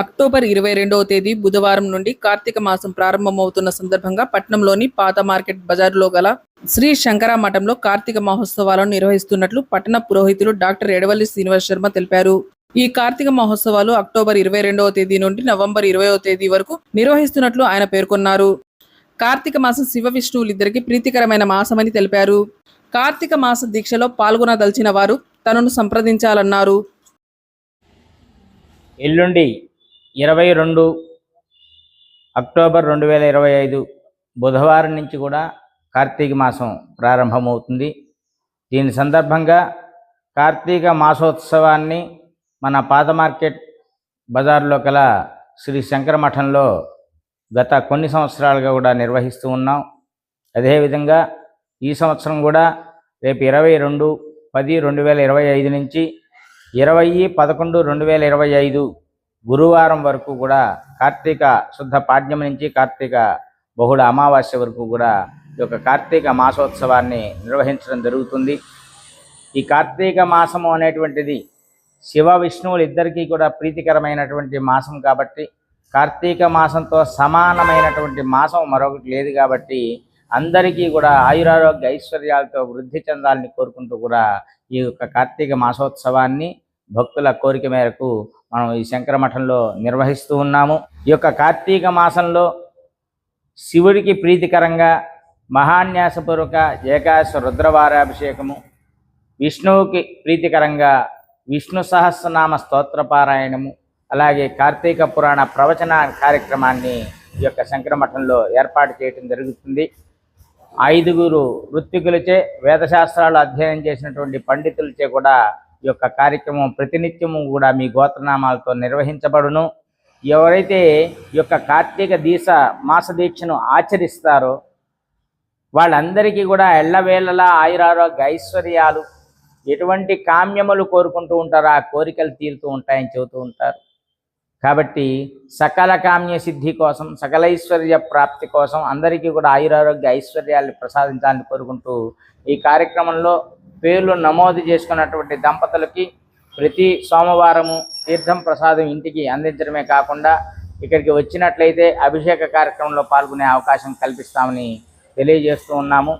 October ఇరవై రెండవ తేదీ బుధవారం నుండి కార్తీక మాసం ప్రారంభమవుతున్న సందర్భంగా పట్నంలోని పాత మార్కెట్ బజారులో గల శ్రీ శంకర మఠంలో కార్తీక మహోత్సవాలను నిర్వహిస్తున్నట్లు పట్టణ పురోహితులు డాక్టర్ ఎడవల్లి శ్రీనివాస్ శర్మ తెలిపారు. ఈ కార్తీక మహోత్సవాలు అక్టోబర్ ఇరవై రెండవ తేదీ నుండి నవంబర్ ఇరవయో తేదీ వరకు నిర్వహిస్తున్నట్లు ఆయన పేర్కొన్నారు. కార్తీక మాసం శివ విష్ణువులిద్దరికి ప్రీతికరమైన మాసమని తెలిపారు. కార్తీక మాస దీక్షలో పాల్గొనదలిచిన వారు తనను సంప్రదించాలన్నారు. ఎల్లుండి ఇరవై రెండు అక్టోబర్ రెండు వేల ఇరవై ఐదు బుధవారం నుంచి కూడా కార్తీక మాసం ప్రారంభమవుతుంది. దీని సందర్భంగా కార్తీక మాసోత్సవాన్ని మన పాత మార్కెట్ బజార్లో కల శ్రీ శంకర మఠంలో గత కొన్ని సంవత్సరాలుగా కూడా నిర్వహిస్తూ ఉన్నాం. అదేవిధంగా ఈ సంవత్సరం కూడా రేపు ఇరవై రెండు పది రెండు వేల ఇరవై ఐదు నుంచి ఇరవై పదకొండు రెండు వేల ఇరవై ఐదు గురువారం వరకు కూడా కార్తీక శుద్ధ పాడ్యం నుంచి కార్తీక బహుళ అమావాస్య వరకు కూడా ఈ యొక్క కార్తీక మాసోత్సవాన్ని నిర్వహించడం జరుగుతుంది. ఈ కార్తీక మాసము అనేటువంటిది శివ విష్ణువులు ఇద్దరికీ కూడా ప్రీతికరమైనటువంటి మాసం కాబట్టి కార్తీక మాసంతో సమానమైనటువంటి మాసం మరొకటి లేదు కాబట్టి అందరికీ కూడా ఆయురారోగ్య ఐశ్వర్యాలతో వృద్ధి చెందాలని కోరుకుంటూ కూడా ఈ యొక్క కార్తీక మాసోత్సవాన్ని భక్తుల కోరిక మేరకు మనం ఈ శంకర మఠంలో నిర్వహిస్తూ ఉన్నాము. ఈ యొక్క కార్తీక మాసంలో శివుడికి ప్రీతికరంగా మహాన్యాసపూర్వక ఏకాశ రుద్రవారాభిషేకము విష్ణువుకి ప్రీతికరంగా విష్ణు సహస్రనామ స్తోత్రపారాయణము అలాగే కార్తీక పురాణ ప్రవచన కార్యక్రమాన్ని ఈ యొక్క శంకర మఠంలో ఏర్పాటు చేయటం జరుగుతుంది. ఐదుగురు వృత్తికులచే వేదశాస్త్రాలు అధ్యయనం చేసినటువంటి పండితులచే కూడా ఈ యొక్క కార్యక్రమం ప్రతినిత్యము కూడా మీ గోత్రనామాలతో నిర్వహించబడును. ఎవరైతే ఈ యొక్క కార్తీక దీస మాస దీక్షను ఆచరిస్తారో వాళ్ళందరికీ కూడా ఎల్లవేళలా ఆయురారోగ్య ఐశ్వర్యాలు ఎటువంటి కామ్యములు కోరుకుంటూ ఉంటారో ఆ కోరికలు తీరుతూ ఉంటాయని చెబుతూ ఉంటారు. కాబట్టి సకల కామ్య సిద్ధి కోసం సకల ఐశ్వర్య ప్రాప్తి కోసం అందరికీ కూడా ఆయురారోగ్య ఐశ్వర్యాలు ప్రసాదించాలని కోరుకుంటూ ఈ కార్యక్రమంలో పేర్లు నమోదు చేసుకున్నటువంటి దంపతులకి ప్రతి సోమవారము తీర్థం ప్రసాదం ఇంటికి అందించడమే కాకుండా ఇక్కడికి వచ్చినట్లయితే అభిషేక కార్యక్రమంలో పాల్గొనే అవకాశం కల్పిస్తామని తెలియజేస్తూ ఉన్నాము.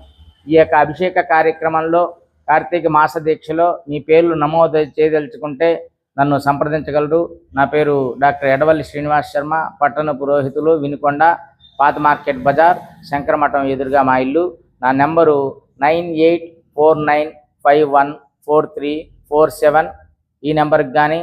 ఈ యొక్క అభిషేక కార్యక్రమంలో కార్తీక మాస దీక్షలో మీ పేర్లు నమోదు చేయదలుచుకుంటే నన్ను సంప్రదించగలరు. నా పేరు డాక్టర్ ఎడవల్లి శ్రీనివాస్ శర్మ పట్టణ పురోహితులు వినుకొండ పాత మార్కెట్ బజార్ శంకరమఠం ఎదురుగా మా ఇల్లు. నా number nine eight four nine five one four three four seven ఈ నెంబర్కి కానీ